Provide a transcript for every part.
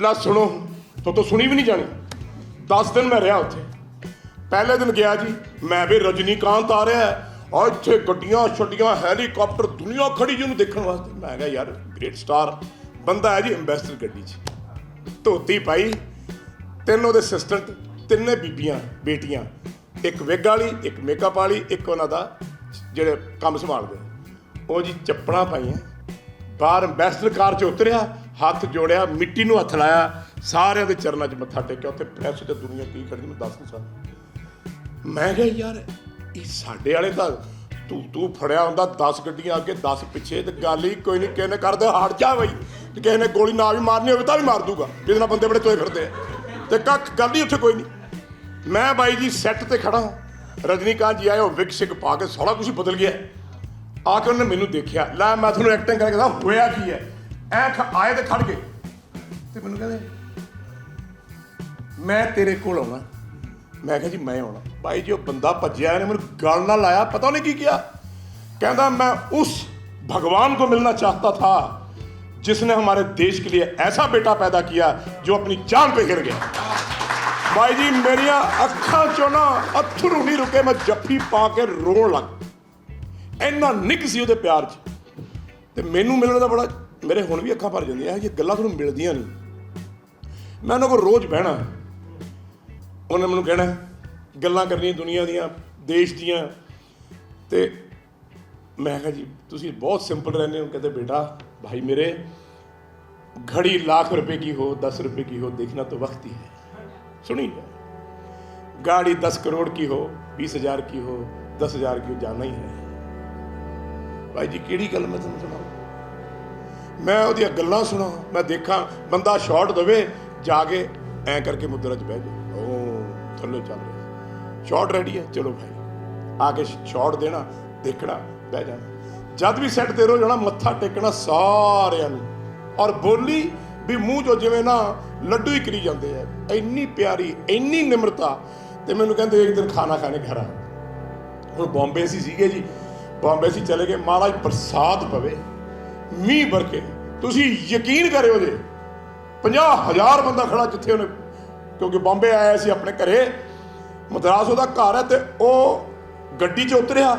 ਲਾ ਸੁਣੋ, ਤੋ ਤੋਂ ਸੁਣੀ ਵੀ ਨਹੀਂ ਜਾਣੀ। 10 ਦਿਨ ਮੈਂ ਰਿਹਾ ਉੱਥੇ। ਪਹਿਲੇ ਦਿਨ ਗਿਆ ਜੀ, ਮੈਂ ਵੀ ਰਜਨੀਕਾਂਤ ਆ ਰਿਹਾ ਹੈ। ਆ ਇੱਥੇ ਗੱਡੀਆਂ ਛੱਡੀਆਂ, ਹੈਲੀਕਾਪਟਰ, ਦੁਨੀਆ ਖੜੀ ਜੀ ਉਹਨੂੰ ਦੇਖਣ ਵਾਸਤੇ। ਮੈਂ ਕਿਹਾ, ਯਾਰ ਗ੍ਰੇਟ ਸਟਾਰ ਬੰਦਾ ਹੈ ਜੀ ਐਮਬੈਸਡਰ ਗੱਡੀ 'ਚ। ਧੋਤੀ ਪਾਈ, ਤਿੰਨ ਉਹਦੇ ਅਸਿਸਟੈਂਟ ਤਿੰਨੇ ਬੀਬੀਆਂ, ਬੇਟੀਆਂ। ਇੱਕ ਵਿਗ ਵਾਲੀ, ਇੱਕ ਮੇਕਅਪ ਵਾਲੀ, ਇੱਕ ਉਹਨਾਂ ਦਾ ਜਿਹੜੇ ਕੰਮ ਸੰਭਾਲਦੇ ਉਹ ਜੀ ਚੱਪੜਾਂ ਪਾਈਆਂ। ਬਾਹਰ ਐਮਬੈਸਡਰ ਕਾਰ 'ਚ ਉਤਰਿਆ ਹੱਥ ਜੋੜਿਆ, ਮਿੱਟੀ ਨੂੰ ਹੱਥ ਲਾਇਆ, ਸਾਰਿਆਂ ਦੇ ਚਰਨਾਂ 'ਚ ਮੱਥਾ ਟੇਕਿਆ, ਉੱਥੇ ਪ੍ਰੈਸ ਤੇ ਦੁਨੀਆ ਕੀ ਖੜੀ ਮੈਂ ਦੱਸ ਨਹੀਂ ਸਕਦਾ। ਮੈਂ ਕਿਹਾ, ਯਾਰ, ਇਹ ਸਾਡੇ ਵਾਲੇ ਤਾਂ ਤੂੰ ਤੂੰ ਫੜਿਆ ਹੁੰਦਾ 10 ਗੱਡੀਆਂ ਅੱਗੇ 10 ਪਿੱਛੇ, ਤੇ ਗੱਲ ਹੀ ਕੋਈ ਨਹੀਂ, ਕਿਸੇ ਨੇ ਕਰਦੇ ਹਟ ਜਾ ਬਈ। ਤੇ ਕਿਸੇ ਨੇ ਗੋਲੀ ਨਾ ਵੀ ਮਾਰਨੀ ਹੋਵੇ ਤਾਂ ਵੀ ਮਾਰ ਦੂਗਾ, ਜਿਹਦੇ ਨਾਲ ਬੰਦੇ ਬੜੇ ਤੋਏ ਫਿਰਦੇ ਆ। ਤੇ ਕੱਖ ਗੱਲ ਹੀ ਉੱਥੇ ਕੋਈ ਨਹੀਂ। ਮੈਂ ਬਾਈ ਜੀ ਸੈੱਟ ਤੇ ਖੜਾ ਰਜਨੀਕਾਂਤ ਜੀ ਆਏ, ਉਹ ਵਿਕ ਸਿਕ ਪਾ ਕੇ ਸਾਰਾ ਕੁਝ ਬਦਲ ਗਿਆ। ਆ ਕੇ ਉਹਨੇ ਮੈਨੂੰ ਦੇਖਿਆ। ਲੈ, ਮੈਂ ਤੁਹਾਨੂੰ ਐਕਟਿੰਗ ਕਰਕੇ ਦੱਸਾਂ, ਹੋਇਆ ਕੀ ਹੈ? ਐ ਖ- ਆਏ ਤੇ ਖੜ ਗਏ ਤੇ ਮੈਨੂੰ ਕਹਿੰਦੇ ਮੈਂ ਤੇਰੇ ਕੋਲ ਆਉਣਾ ਮੈਂ ਕਿਹਾ ਜੀ ਮੈਂ ਆਉਣਾ ਭਾਈ ਜੀ ਉਹ ਬੰਦਾ ਭੱਜਿਆ ਇਹਨੇ ਮੈਨੂੰ ਗਲ ਨਾਲ ਲਾਇਆ ਪਤਾ ਉਹਨੇ ਕੀ ਕਿਹਾ ਕਹਿੰਦਾ मैं उस भगवान को मिलना चाहता था जिसने हमारे देश के लिए ऐसा बेटा पैदा किया जो अपनी जान पे गिर गया ਭਾਈ ਜੀ ਮੇਰੀਆਂ ਅੱਖਾਂ ਚੋਂ ਨਾ ਅੱਥਰੂ ਨਹੀਂ ਰੁਕੇ ਮੈਂ ਜੱਫੀ ਪਾ ਕੇ ਰੋਣ ਲੱਗ ਇੰਨਾ ਨਿੱਕ ਸੀ ਉਹਦੇ ਪਿਆਰ 'ਚ ਤੇ ਮੈਨੂੰ ਮਿਲਣ ਦਾ ਬੜਾ ਮੇਰੇ ਹੁਣ ਵੀ ਅੱਖਾਂ ਭਰ ਜਾਂਦੀਆਂ ਇਹ ਗੱਲਾਂ ਤੁਹਾਨੂੰ ਮਿਲਦੀਆਂ ਨਹੀਂ ਮੈਂ ਉਹਨਾਂ ਕੋਲ ਰੋਜ਼ ਬਹਿਣਾ ਉਹਨੇ ਮੈਨੂੰ ਕਹਿਣਾ ਗੱਲਾਂ ਕਰਨੀਆਂ ਦੁਨੀਆ ਦੀਆਂ ਦੇਸ਼ ਦੀਆਂ ਤੇ ਮੈਂ ਕਿਹਾ ਜੀ ਤੁਸੀਂ ਬਹੁਤ ਸਿੰਪਲ ਰਹਿੰਦੇ ਹੋ ਕਹਿੰਦੇ ਬੇਟਾ ਭਾਈ ਮੇਰੇ घड़ी लाख रुपए की हो दस रुपए की हो देखना तो वक्त ही है सुनिए गाड़ी दस करोड़ की हो बीस हजार की हो दस हजार की हो जाना ही है ਭਾਈ ਜੀ ਕਿਹੜੀ ਗੱਲ ਮੈਂ ਤੁਹਾਨੂੰ ਸੁਣਾਵਾਂ ਮੈਂ ਉਹਦੀਆਂ ਗੱਲਾਂ ਸੁਣਾ, ਮੈਂ ਦੇਖਾਂ, ਬੰਦਾ ਸ਼ਾਟ ਦੇਵੇ, ਜਾ ਕੇ ਐ ਕਰਕੇ ਮੁੱਦਰਾ 'ਚ ਬਹਿ ਜਾ ਉਹ ਥੱਲੇ ਚੱਲ ਰਿਹਾ। ਸ਼ਾਟ ਰੈਡੀ ਹੈ, ਚਲੋ ਭਾਈ। ਆ ਕੇ ਸ਼ਾਟ ਦੇਣਾ, ਦੇਖਣਾ, ਬਹਿ ਜਾਣਾ। ਜਦ ਵੀ ਸੈੱਟ ਤੇ ਰੋ ਜਾਣਾ ਮੱਥਾ ਟੇਕਣਾ ਸਾਰਿਆਂ ਨੂੰ। ਔਰ ਬੋਲੀ ਵੀ ਮੂੰਹ ਜੋ ਜਿਵੇਂ ਨਾ ਲੱਡੂ ਹੀ ਕਰੀ ਜਾਂਦੇ ਆ। ਇੰਨੀ ਪਿਆਰੀ, ਇੰਨੀ ਨਿਮਰਤਾ। ਤੇ ਮੈਨੂੰ ਕਹਿੰਦੇ ਇੱਕ ਦਿਨ ਖਾਣਾ ਖਾਣੇ ਘਰ ਆ। ਹੁਣ ਬੰਬੇ ਸੀ ਸੀਗੇ ਜੀ। ਬੰਬੇ ਸੀ ਚਲੇ ਗਏ। ਮਹਾਰਾਜ ਪ੍ਰਸਾਦ ਪਵੇ। ਮੀਂਹ ਵਰਕੇ ਤੁਸੀਂ ਯਕੀਨ ਕਰਿਓ ਜੇ 50000 ਬੰਦਾ ਖੜਾ ਜਿੱਥੇ ਉਹਨੇ ਕਿਉਂਕਿ ਬੰਬੇ ਆਇਆ ਸੀ ਆਪਣੇ ਘਰੇ ਮਦਰਾਸ ਉਹਦਾ ਘਰ ਹੈ ਤੇ ਉਹ ਗੱਡੀ 'ਚ ਉਤਰਿਆ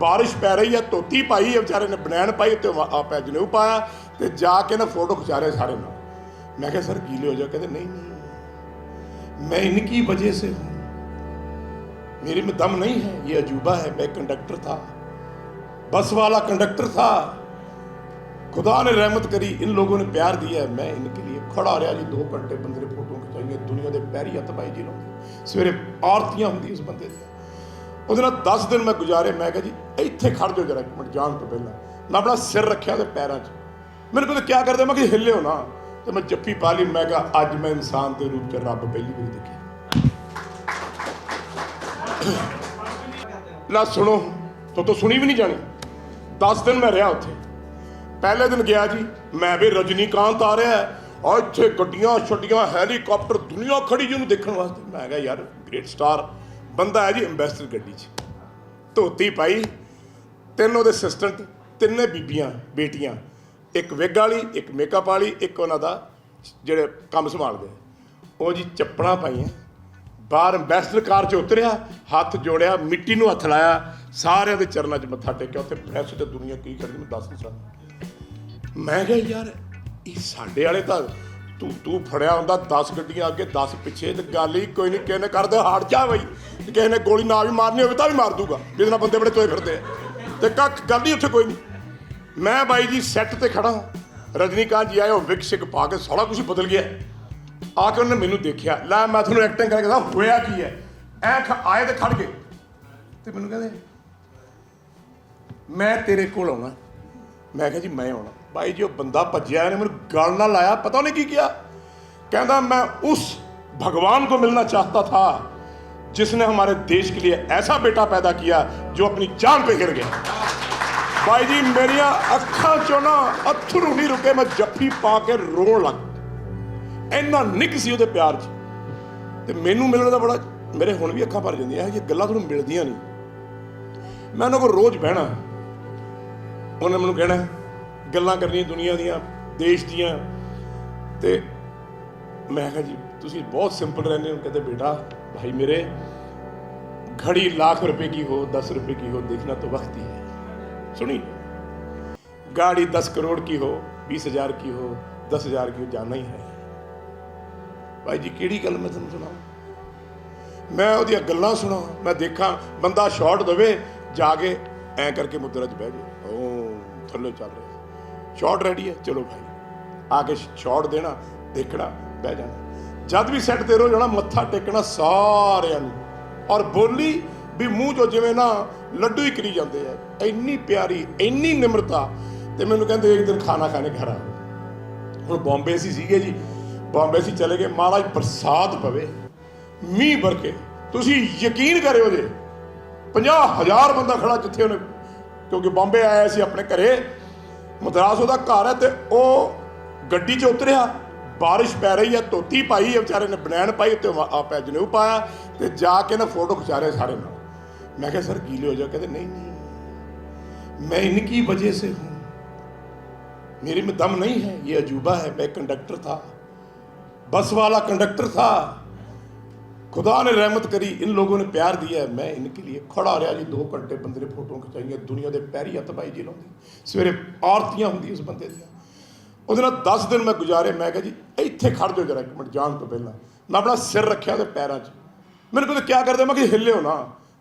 ਬਾਰਿਸ਼ ਪੈ ਰਹੀ ਹੈ ਧੋਤੀ ਪਾਈ ਹੈ ਵਿਚਾਰੇ ਨੇ ਬਨੈਣ ਪਾਈ ਤੇ ਆਪੇ ਜਨੇਊ ਪਾਇਆ ਤੇ ਜਾ ਕੇ ਨਾ ਫੋਟੋ ਖਿਚਾ ਰਹੇ ਸਾਰੇ ਨਾਲ ਮੈਂ ਕਿਹਾ ਸਰ ਗੀਲੇ ਹੋ ਜਾ ਕਹਿੰਦੇ ਨਹੀਂ ਨਹੀਂ मैं इनकी वजह से हूं मेरे में दम नहीं है ये अजूबा है मैं कंडक्टर था बस वाला कंडक्टर था खुदा ने रहमत करी इन लोगों ने प्यार दिया है मैं इनके लिए खड़ा रहा जी दो घंटे बंदे फोटो खिचाइए ਦੁਨੀਆ ਦੇ ਪੈਰੀ ਹੱਥ ਪਾਈ ਜੀ ਲਾਉਂਦੇ ਸਵੇਰੇ ਆਰਤੀਆਂ ਹੁੰਦੀ ਉਸ ਬੰਦੇ ਦੀ ਉਹਦੇ ਨਾਲ 10 ਦਿਨ ਮੈਂ ਗੁਜ਼ਾਰੇ ਮੈਂ ਕਿਹਾ ਜੀ, ਇੱਥੇ ਖੜ ਜਾਓ ਜਰਾ ਇੱਕ ਮਿੰਟ, ਜਾਣ ਤੋਂ ਪਹਿਲਾਂ। ਮੈਂ ਆਪਣਾ ਸਿਰ ਰੱਖਿਆ ਉਹਦੇ ਪੈਰਾਂ 'ਚ। ਮੈਨੂੰ ਕਹਿੰਦੇ, ਕਿਆ ਕਰਦੇ? ਮੈਂ ਕਿ ਹਿੱਲਿਓ ਨਾ। ਤੇ ਮੈਂ ਜੱਫੀ ਪਾ ਲਈ, ਮੈਂ ਕਿਹਾ, ਅੱਜ ਮੈਂ ਇਨਸਾਨ ਦੇ ਰੂਪ 'ਚ ਰੱਬ ਪਹਿਲੀ ਵਾਰ ਦੇਖਿਆ ਲਾ ਸੁਣੋ, ਤੋ ਤੋ ਸੁਣੀ ਵੀ ਨਹੀਂ ਜਾਣੀ। 10 ਦਿਨ ਮੈਂ ਰਿਹਾ ਉੱਥੇ। ਪਹਿਲੇ ਦਿਨ ਗਿਆ ਜੀ, ਮੈਂ ਵੀ ਰਜਨੀਕਾਂਤ ਆ ਰਿਹਾ ਹੈ। ਆ ਇੱਥੇ ਗੱਡੀਆਂ ਛੱਡੀਆਂ, ਹੈਲੀਕਾਪਟਰ, ਦੁਨੀਆ ਖੜੀ ਜੀ ਉਹਨੂੰ ਦੇਖਣ ਵਾਸਤੇ। ਮੈਂ ਕਿਹਾ, ਯਾਰ ਗ੍ਰੇਟ ਸਟਾਰ ਬੰਦਾ ਹੈ ਜੀ ਐਮਬੈਸਡਰ ਗੱਡੀ 'ਚ। ਧੋਤੀ ਪਾਈ, ਤਿੰਨ ਉਹਦੇ ਅਸਿਸਟੈਂਟ ਤਿੰਨੇ ਬੀਬੀਆਂ, ਬੇਟੀਆਂ। ਇੱਕ ਵਿਗ ਵਾਲੀ, ਇੱਕ ਮੇਕਅਪ ਵਾਲੀ, ਇੱਕ ਉਹਨਾਂ ਦਾ ਜਿਹੜੇ ਕੰਮ ਸੰਭਾਲਦੇ ਉਹ ਜੀ ਚੱਪੜਾਂ ਪਾਈਆਂ, ਬਾਹਰ ਐਮਬੈਸਡਰ ਕਾਰ 'ਚ ਉਤਰਿਆ, ਹੱਥ ਜੋੜਿਆ, ਮਿੱਟੀ ਨੂੰ ਹੱਥ ਲਾਇਆ, ਸਾਰਿਆਂ ਦੇ ਚਰਨਾਂ 'ਚ ਮੱਥਾ ਟੇਕਿਆ, ਉੱਥੇ ਪ੍ਰੈਸ ਤੇ ਦੁਨੀਆ ਕੀ ਕਰਦੀ ਮੈਂ ਦੱਸ ਨਹੀਂ ਸਕਦਾ। ਮੈਂ ਕਿਹਾ, ਯਾਰ, ਇਹ ਸਾਡੇ ਵਾਲੇ ਤਾਂ ਤੂੰ ਤੂੰ ਫੜਿਆ ਹੁੰਦਾ 10 ਗੱਡੀਆਂ ਅੱਗੇ 10 ਪਿੱਛੇ। ਤੇ ਗੱਲ ਹੀ ਕੋਈ ਨਹੀਂ, ਕਿਸੇ ਨੇ ਕਰਦੇ ਹਟ ਜਾ ਬਈ। ਤੇ ਕਿਸੇ ਨੇ ਗੋਲੀ ਨਾ ਵੀ ਮਾਰਨੀ ਹੋਵੇ ਤਾਂ ਵੀ ਮਾਰ ਦੂਗਾ, ਜਿਹਦੇ ਨਾਲ ਬੰਦੇ ਬੜੇ ਤੋਏ ਫਿਰਦੇ ਆ। ਤੇ ਕੱਖ ਗੱਲ ਹੀ ਉੱਥੇ ਕੋਈ ਨਹੀਂ। ਮੈਂ ਬਾਈ ਜੀ ਸੈੱਟ ਤੇ ਖੜਾ ਰਜਨੀਕਾਂਤ ਜੀ ਆਏ, ਉਹ ਵਿਕ ਸਿਕ ਪਾ ਕੇ ਸਾਰਾ ਕੁਝ ਬਦਲ ਗਿਆ। ਆ ਕੇ ਉਹਨੇ ਮੈਨੂੰ ਦੇਖਿਆ। ਲੈ, ਮੈਂ ਤੁਹਾਨੂੰ ਐਕਟਿੰਗ ਕਰਕੇ ਦੱਸਾਂ ਹੋਇਆ ਕੀ ਹੈ? ਐ ਖ- ਆਏ ਤੇ ਖੜ ਗਏ। ਤੇ ਮੈਨੂੰ ਕਹਿੰਦੇ, ਮੈਂ ਤੇਰੇ ਕੋਲ ਆਉਣਾ। ਮੈਂ ਕਿਹਾ ਜੀ, ਮੈਂ ਆਉਣਾ। ਭਾਈ ਜੀ ਉਹ ਬੰਦਾ ਭੱਜਿਆ ਇਹਨੇ ਮੈਨੂੰ ਗਲ ਨਾਲ ਲਾਇਆ ਪਤਾ ਉਹਨੇ ਕੀ ਕਿਹਾ ਕਹਿੰਦਾ मैं उस भगवान को मिलना चाहता था जिसने हमारे देश के लिए ऐसा बेटा पैदा किया जो अपनी जान पे गिर गया ਭਾਈ ਜੀ ਮੇਰੀਆਂ ਅੱਖਾਂ ਚੋਂ ਨਾ ਅੱਥਰੂ ਨਹੀਂ ਰੁਕੇ ਮੈਂ ਜੱਫੀ ਪਾ ਕੇ ਰੋਣ ਲੱਗ ਇੰਨਾ ਨਿੱਕ ਸੀ ਉਹਦੇ ਪਿਆਰ 'ਚ ਤੇ ਮੈਨੂੰ ਮਿਲਣ ਦਾ ਬੜਾ ਮੇਰੇ ਹੁਣ ਵੀ ਅੱਖਾਂ ਭਰ ਜਾਂਦੀਆਂ ਇਹ ਗੱਲਾਂ ਤੁਹਾਨੂੰ ਮਿਲਦੀਆਂ ਨਹੀਂ ਮੈਂ ਉਹਨਾਂ ਕੋਲ ਰੋਜ਼ ਬਹਿਣਾ ਉਹਨੇ ਮੈਨੂੰ ਕਹਿਣਾ ਗੱਲਾਂ ਕਰਨੀਆਂ ਦੁਨੀਆ ਦੀਆਂ ਦੇਸ਼ ਦੀਆਂ ਤੇ ਮੈਂ ਕਿਹਾ ਜੀ ਤੁਸੀਂ ਬਹੁਤ ਸਿੰਪਲ ਰਹਿੰਦੇ ਹੋ ਕਹਿੰਦੇ ਬੇਟਾ ਭਾਈ ਮੇਰੇ घड़ी लाख रुपए की हो दस रुपए की हो देखना तो वक्त ही है सुनिए गाड़ी दस करोड़ की हो बीस हजार की हो दस हजार की हो जाना ही है ਭਾਈ ਜੀ ਕਿਹੜੀ ਗੱਲ ਮੈਂ ਤੁਹਾਨੂੰ ਸੁਣਾਵਾਂ ਮੈਂ ਉਹਦੀਆਂ ਗੱਲਾਂ ਸੁਣਾ ਮੈਂ ਦੇਖਾਂ ਬੰਦਾ ਸ਼ਾਟ ਦੇਵੇ ਜਾ ਕੇ ਐ ਕਰਕੇ ਮੁਦਰਾ 'ਚ ਬਹਿ ਜੇ ਉਹ ਥੱਲੇ ਚੱਲ ਰਿਹਾ ਸ਼ਾਟ ਰੈਡੀ ਹੈ। ਚਲੋ ਭਾਈ। ਆ ਕੇ ਸ਼ਾਟ ਦੇਣਾ, ਦੇਖਣਾ, ਬਹਿ ਜਾਣਾ। ਜਦ ਵੀ ਸੈੱਟ ਤੇ ਰੋ ਜਾਣਾ ਮੱਥਾ ਟੇਕਣਾ ਸਾਰਿਆਂ ਨੂੰ। ਔਰ ਬੋਲੀ ਵੀ ਮੂੰਹ ਜੋ ਜਿਵੇਂ ਨਾ ਲੱਡੂ ਹੀ ਕਰੀ ਜਾਂਦੇ ਆ। ਇੰਨੀ ਪਿਆਰੀ, ਇੰਨੀ ਨਿਮਰਤਾ। ਤੇ ਮੈਨੂੰ ਕਹਿੰਦੇ ਇੱਕ ਦਿਨ ਖਾਣਾ ਖਾਣੇ ਘਰ ਆ। ਹੁਣ ਬੰਬੇ ਸੀ ਸੀਗੇ ਜੀ। ਬੰਬੇ ਸੀ ਚਲੇ ਗਏ। ਮਹਾਰਾਜ ਬਰਸਾਤ ਪਵੇ। ਮੀਂਹ ਵਰਕੇ। ਤੁਸੀਂ ਯਕੀਨ ਕਰਿਓ ਜੇ। 50000 ਬੰਦਾ ਖੜਾ ਜਿੱਥੇ ਉਹਨੇ ਕਿਉਂਕਿ ਬੰਬੇ ਆਇਆ ਸੀ ਆਪਣੇ ਘਰੇ। ਮਦਰਾਸ ਉਹਦਾ ਘਰ ਹੈ ਤੇ ਉਹ ਗੱਡੀ 'ਚ ਉਤਰਿਆ ਬਾਰਿਸ਼ ਪੈ ਰਹੀ ਹੈ ਧੋਤੀ ਪਾਈ ਹੈ ਵਿਚਾਰੇ ਨੇ ਬਨੈਣ ਪਾਈ ਉੱਤੇ ਆਪੇ ਜਨੇਊ ਪਾਇਆ ਤੇ ਜਾ ਕੇ ਨਾ ਫੋਟੋ ਖਿਚਾ ਰਹੇ ਸਾਰੇ ਨਾਲ ਮੈਂ ਕਿਹਾ ਸਰ ਗੀਲੇ ਹੋ ਜਾ ਕਹਿੰਦੇ ਨਹੀਂ ਨਹੀਂ मैं इनकी वजह से हूं मेरे में दम नहीं है ये अजूबा है मैं कंडक्टर था बस वाला कंडक्टर था ਖੁਦਾ ਨੇ ਰਹਿਮਤ ਕਰੀ इन लोगों ਨੇ ਪਿਆਰ दिया है मैं इनके ਲਈ ਖੜਾ ਰਿਹਾ ਜੀ दो ਘੰਟੇ ਬੰਦੇ ਨੇ ਫੋਟੋਆਂ ਖਿਚਾਈਆਂ दुनिया ਦੇ ਪੈਰੀ ਹੱਥ पाई जी लाਉਂਦੀ ਸਵੇਰੇ ਆਰਤੀਆਂ ਹੁੰਦੀ ਉਸ ਬੰਦੇ ਦੀਆਂ। ਉਹਦੇ ਨਾਲ 10 ਦਿਨ ਮੈਂ ਗੁਜ਼ਾਰੇ, ਮੈਂ ਕਿਹਾ ਜੀ, ਇੱਥੇ ਖੜ ਜਾਓ ਜਰਾ ਇੱਕ ਮਿੰਟ, ਜਾਣ ਤੋਂ ਪਹਿਲਾਂ। ਮੈਂ ਆਪਣਾ ਸਿਰ ਰੱਖਿਆ ਉਹਦੇ ਪੈਰਾਂ 'ਚ। ਮੈਨੂੰ ਕਹਿੰਦੇ, ਕਿਆ ਕਰਦੇ? ਮੈਂ ਕਿ ਹਿੱਲਿਓ ਨਾ।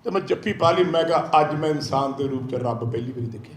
ਤੇ ਮੈਂ ਜੱਫੀ ਪਾ ਲਈ, ਮੈਂ ਕਿਹਾ, ਅੱਜ ਮੈਂ ਇਨਸਾਨ ਦੇ ਰੂਪ 'ਚ ਰੱਬ ਪਹਿਲੀ ਵਾਰੀ ਦੇਖਿਆ।